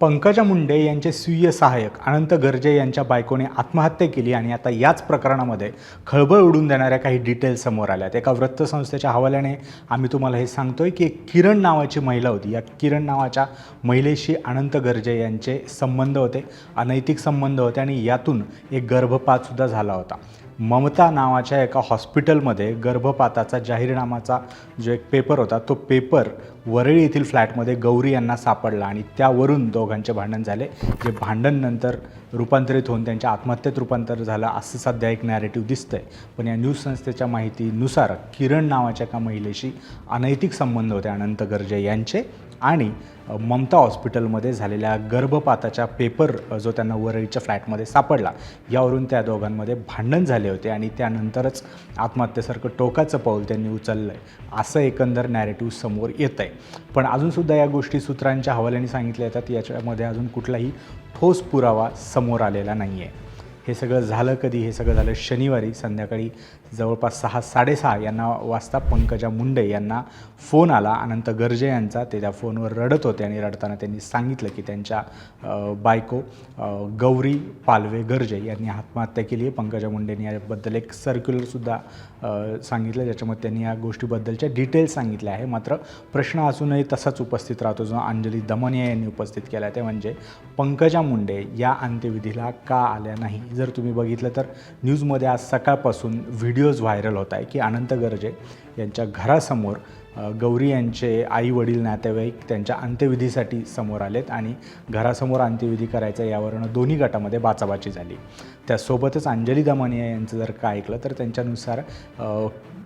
पंकजा मुंडे यांचे स्वीय सहाय्यक अनंत गर्जे यांच्या बायकोने आत्महत्या केली आणि आता याच प्रकरणामध्ये खळबळ उडून देणाऱ्या काही डिटेल्स समोर आल्यात एका वृत्तसंस्थेच्या हवाल्याने आम्ही तुम्हाला हे सांगतोय की एक किरण नावाची महिला होती. या किरण नावाच्या महिलेशी अनंत गर्जे यांचे संबंध होते अनैतिक संबंध होते आणि यातून एक गर्भपातसुद्धा झाला होता. ममता नावाच्या एका हॉस्पिटलमध्ये गर्भपाताचा जाहीरनामाचा जो एक पेपर होता तो पेपर वरळी येथील फ्लॅटमध्ये गौरी यांना सापडला आणि त्यावरून दोघांचे भांडण झाले. जे भांडण नंतर रूपांतरित होऊन त्यांच्या आत्महत्येत रूपांतर झालं असं सध्या एक नॅरेटिव्ह दिसतंय. पण या न्यूज संस्थेच्या माहितीनुसार किरण नावाच्या एका महिलेशी अनैतिक संबंध होते अनंत गर्जे यांचे. आणि ममता हॉस्पिटलमध्ये झालेल्या गर्भपाताच्या पेपर जो त्यांना वरळीच्या फ्लॅटमध्ये सापडला यावरून त्या दोघांमध्ये भांडण झाले होते आणि त्यानंतरच आत्महत्येसारखं टोकाचं पाऊल त्यांनी उचललं आहे असं एकंदर नॅरेटिव्ह समोर येत आहे पण अजूनसुद्धा या गोष्टी सूत्रांच्या हवाल्याने सांगितल्या जातात याच्यामध्ये अजून कुठलाही ठोस पुरावा समोर आलेला नाही आहे हे सगळं झालं कधी? हे सगळं झालं शनिवारी संध्याकाळी जवळपास सहा साडेसहा यांना वाजता पंकजा मुंडे यांना फोन आला. अनंत गर्जे यांचा ते त्या फोनवर रडत होते आणि रडताना त्यांनी सांगितलं की त्यांच्या बायको गौरी पालवे गर्जे यांनी आत्महत्या केली आहे. पंकजा मुंडेंनी याबद्दल एक सर्क्युलरसुद्धा सांगितलं. ज्याच्यामध्ये त्यांनी या गोष्टीबद्दलच्या डिटेल्स सांगितल्या आहे. मात्र प्रश्न अजूनही तसाच उपस्थित राहतो जो अंजली दमनिया यांनी उपस्थित केला आहे. ते म्हणजे पंकजा मुंडे या अंत्यविधीला का आल्या नाही? जर तुम्ही बघितलं तर न्यूजमध्ये आज सकाळपासून व्हिडिओज व्हायरल होत आहे की अनंत गर्जे यांच्या घरासमोर गौरी यांचे आई वडील नातेवाईक त्यांच्या अंत्यविधीसाठी समोर आलेत आणि घरासमोर अंत्यविधी करायचा यावरनं दोन्ही गटामध्ये बाचाबाची झाली. त्यासोबतच अंजली दमानिया यांचं जर का ऐकलं तर त्यांच्यानुसार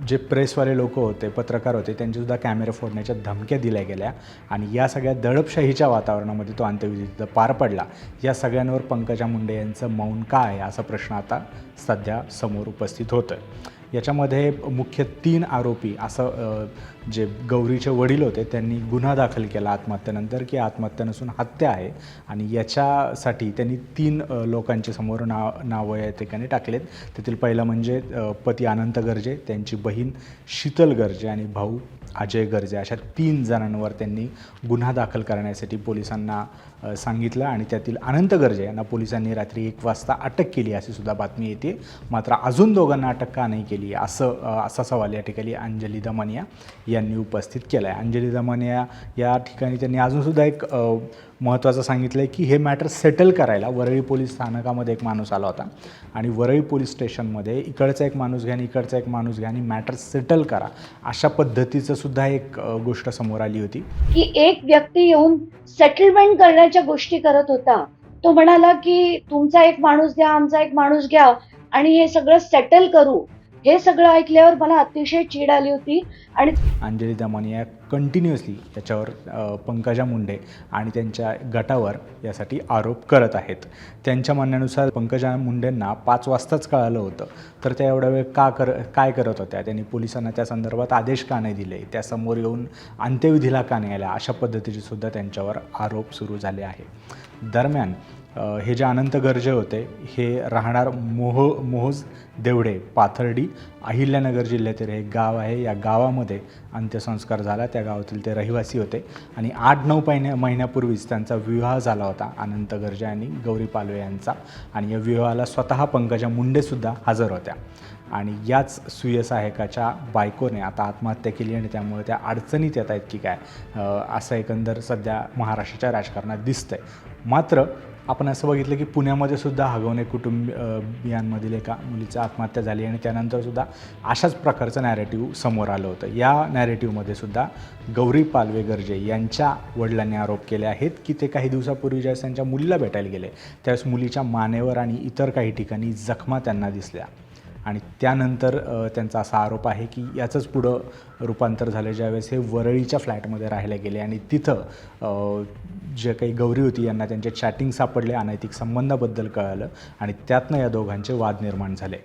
जे प्रेसवाले लोक होते पत्रकार होते त्यांचेसुद्धा कॅमेरे फोडण्याच्या धमक्या दिल्या गेल्या आणि या सगळ्या दडपशाहीच्या वातावरणामध्ये तो अंत्यविधी तिथं पार पडला. या सगळ्यांवर पंकजा मुंडे यांचं मौन का आहे असा प्रश्न आता सध्या समोर उपस्थित होतं आहे याच्यामध्ये मुख्य तीन आरोपी असं जे गौरीचे वडील होते त्यांनी गुन्हा दाखल केला आत्महत्येनंतर की आत्महत्या नसून हत्या आहे. आणि याच्यासाठी त्यांनी तीन लोकांची लोकांचे समोर नाव नावं या ठिकाणी टाकलेत. त्यातील पहिलं म्हणजे पती अनंत गर्जे त्यांची बहीण शीतल गर्जे आणि भाऊ अजय गर्जे. अशा तीन जणांवर त्यांनी गुन्हा दाखल करण्यासाठी पोलिसांना सांगितलं आणि त्यातील अनंत गर्जे यांना पोलिसांनी रात्री एक वाजता अटक केली अशी सुद्धा बातमी येते. मात्र अजून दोघांना अटक का नाही केली असं असा सवाल या ठिकाणी अंजली दमानिया यांनी उपस्थित केला आहे अंजली दमानिया या ठिकाणी त्यांनी अजूनसुद्धा एक महत्त्वाचं सांगितलं आहे की हे मॅटर सेटल करायला वरळी पोलीस स्थानकामध्ये एक माणूस आला होता. आणि वरळी पोलीस स्टेशनमध्ये इकडचा एक माणूस घ्या आणि इकडचा एक माणूस घ्या आणि मॅटर सेटल करा अशा पद्धतीचं सुद्धा एक गोष्ट समोर आली होती. की एक व्यक्ती येऊन सेटलमेंट करण्याच्या गोष्टी करत होता. तो म्हणाला की तुमचा एक माणूस घ्या आमचा एक माणूस घ्या आणि हे सगळं सेटल करू. हे सगळं ऐकल्यावर मला अतिशय चीड आली होती आणि अंजली दमानिया कंटिन्युअसली त्याच्यावर पंकजा मुंडे आणि त्यांच्या गटावर यासाठी आरोप करत आहेत. त्यांच्या म्हणण्यानुसार पंकजा मुंडेंना पाच वाजताच कळालं होतं. तर त्या एवढा वेळ का कर काय करत होत्या? त्यांनी पोलिसांना त्या संदर्भात आदेश का नाही दिले? त्या समोर येऊन अंत्यविधीला का नाही आल्या? अशा पद्धतीचे सुद्धा त्यांच्यावर आरोप सुरू झाले आहे. दरम्यान हे जे अनंत गर्जे होते हे राहणार मोह मोहोज देवडे पाथर्डी अहिल्यानगर जिल्ह्यातील हे गाव आहे. या गावामध्ये अंत्यसंस्कार झाला. त्या गावातील ते रहिवासी होते. आणि आठ नऊ महिन्या महिन्यापूर्वीच त्यांचा विवाह झाला होता अनंत गर्जे आणि गौरी पालवे यांचा. आणि या विवाहाला स्वतः पंकजा मुंडेसुद्धा हजर होत्या. आणि याच स्वीय सहायकाच्या बायकोने आता आत्महत्या केली आणि त्यामुळे त्या अडचणीत येत आहेत की काय असं एकंदर सध्या महाराष्ट्राच्या राजकारणात दिसतंय. मात्र आपण असं बघितलं की पुण्यामध्ये सुद्धा हगवणे कुटुंबियांमधील एका मुलीची आत्महत्या झाली आणि त्यानंतर सुद्धा अशाच प्रकारचं नॅरेटिव्ह समोर आलं होतं. या नॅरेटिव्हमध्ये सुद्धा गौरी पालवे गर्जे यांच्या वडिलांनी आरोप केले आहेत की ते काही दिवसापूर्वी ज्यावेळेस त्यांच्या मुलीला भेटायला गेले त्यावेळेस मुलीच्या मानेवर आणि इतर काही ठिकाणी जखमा त्यांना दिसल्या. आणि त्यानंतर त्यांचा असा आरोप आहे की याचंच पुढं रूपांतर झालं ज्यावेळेस हे वरळीच्या फ्लॅटमध्ये राहायला गेले आणि तिथं जे काही गौरी होती यांना त्यांचे चॅटिंग सापडले अनैतिक संबंधाबद्दल कळालं आणि त्यातनं या दोघांचे वाद निर्माण झाले.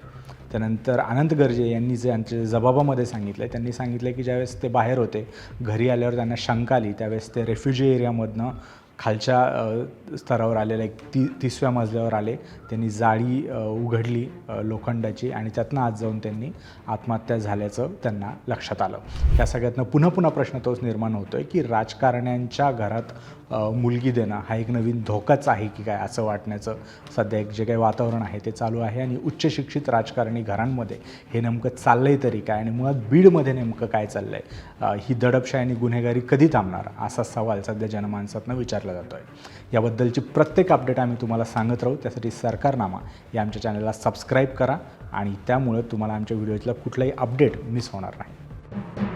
त्यानंतर अनंत गर्जे यांनी जे यांचे जबाबामध्ये सांगितलं त्यांनी सांगितलं की ज्यावेळेस ते बाहेर होते घरी आल्यावर त्यांना शंका आली त्यावेळेस ते रेफ्युजी एरियामधनं खालच्या स्तरावर आलेल्या एक ती तिसव्या मजल्यावर आले. त्यांनी जाळी उघडली लोखंडाची आणि त्यातनं आज जाऊन त्यांनी आत्महत्या झाल्याचं त्यांना लक्षात आलं. त्या सगळ्यातनं पुन्हा पुन्हा प्रश्न तोच निर्माण होतोय की राजकारण्यांच्या घरात मुलगी देणं हा एक नवीन धोकाच आहे की काय असं वाटण्याचं? सध्या एक जे काही वातावरण आहे ते चालू आहे आणि उच्च शिक्षित राजकारणी घरांमध्ये हे नेमकं चाललं आहे तरी काय आणि मुळात बीडमध्ये नेमकं काय चाललं आहे ही दडपशाही आणि गुन्हेगारी कधी थांबणार? असा सवाल सध्या जनमानसातनं विचारला जातो आहे. याबद्दलची प्रत्येक अपडेट आम्ही तुम्हाला सांगत राहू. त्यासाठी सरकारनामा या आमच्या चॅनलला सबस्क्राईब करा आणि त्यामुळे तुम्हाला आमच्या व्हिडिओतला कुठलाही अपडेट मिस होणार नाही.